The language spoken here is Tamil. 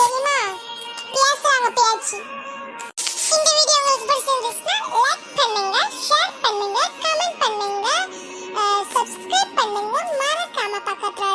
தெரியுமா? பேசுறாங்க பேச்சு. இந்த வீடியோ உங்களுக்கு பிடிச்சிருந்துச்சுன்னா லைக் பண்ணுங்க ஷேர் பண்ணுங்க கமெண்ட் பண்ணுங்க சப்ஸ்கிரைப் பண்ணுங்க. மறக்காம பக்கத்துல